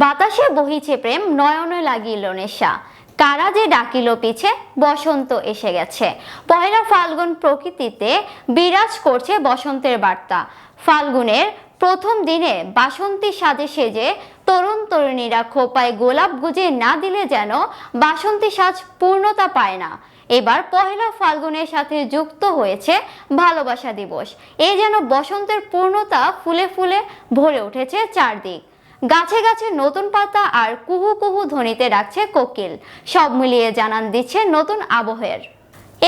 বাতাসে বহিছে প্রেম, নয়নে লাগিল নেশা। কারা যে ডাকিল পিছে, বসন্ত এসে গেছে। পয়লা ফাল্গুন প্রকৃতিতে বিরাজ করছে বসন্তের বার্তা। ফাল্গুনের প্রথম দিনে বাসন্তী সাজে সেজে তরুণ তরুণীরা খোপায় গোলাপ গুজে না দিলে যেন বাসন্তী সাজ পূর্ণতা পায় না। এবার পহেলা ফাল্গুনের সাথে যুক্ত হয়েছে ভালোবাসা দিবস। এ যেন বসন্তের পূর্ণতা ফুলে ফুলে ভরে উঠেছে চারদিক। গাছে গাছে নতুন পাতা আর কুহু কুহু ধ্বনিতে রাখছে কোকিল। সব মিলিয়ে জানান দিচ্ছে নতুন আবহের।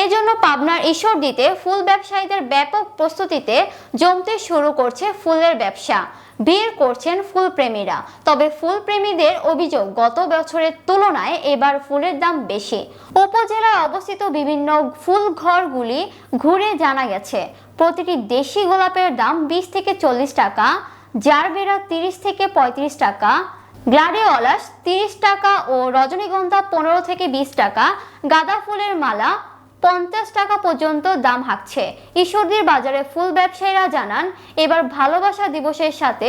এজন্য পাবনার ঈশ্বরদীতে ফুল ব্যবসায়ীদের ব্যাপক প্রস্তুতিতে জমতে শুরু করছে ফুলের ব্যবসা। ভিড় করছেন ফুল প্রেমীরা তবে ফুল প্রেমীদের অভিযোগ, গত বছরের তুলনায় এবার ফুলের দাম বেশি। উপজেলায় অবস্থিত বিভিন্ন ফুল ঘরগুলি ঘুরে জানা গেছে, প্রতিটি দেশি গোলাপের দাম বিশ থেকে চল্লিশ টাকা জারবেরা তিরিশ থেকে পঁয়ত্রিশ টাকা গ্লাডিওলাস তিরিশ টাকা ও রজনীগন্ধা পনেরো থেকে বিশ টাকা, গাঁদা ফুলের মালা পঞ্চাশ টাকা পর্যন্ত দাম হাঁকছে। ঈশ্বরদীর বাজারে ফুল ব্যবসায়ীরা জানান, এবার ভালোবাসা দিবসের সাথে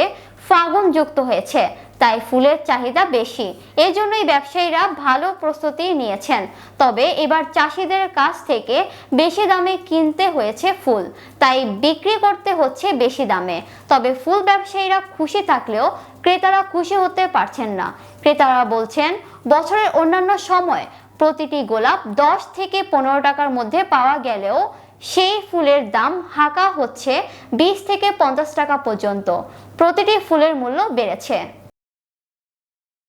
ফাগুন যুক্ত হয়েছে। তাই ফুলের চাহিদা বেশি। এই জন্যই ব্যবসায়ীরা ভালো প্রস্তুতি নিয়েছেন। তবে এবার চাষিদের কাছ থেকে বেশি দামে কিনতে হয়েছে ফুল। তাই বিক্রি করতে হচ্ছে বেশি দামে। তবে ফুল ব্যবসায়ীরা খুশি থাকলেও ক্রেতারা খুশি হতে পারছেন না। ক্রেতারা বলছেন, বছরের অন্যান্য সময় প্রতিটি গোলাপ দশ থেকে পনেরো টাকার মধ্যে পাওয়া গেলেও সেই ফুলের দাম হাঁকা হচ্ছে বিশ থেকে পঞ্চাশ টাকা পর্যন্ত। প্রতিটি ফুলের মূল্য বেড়েছে।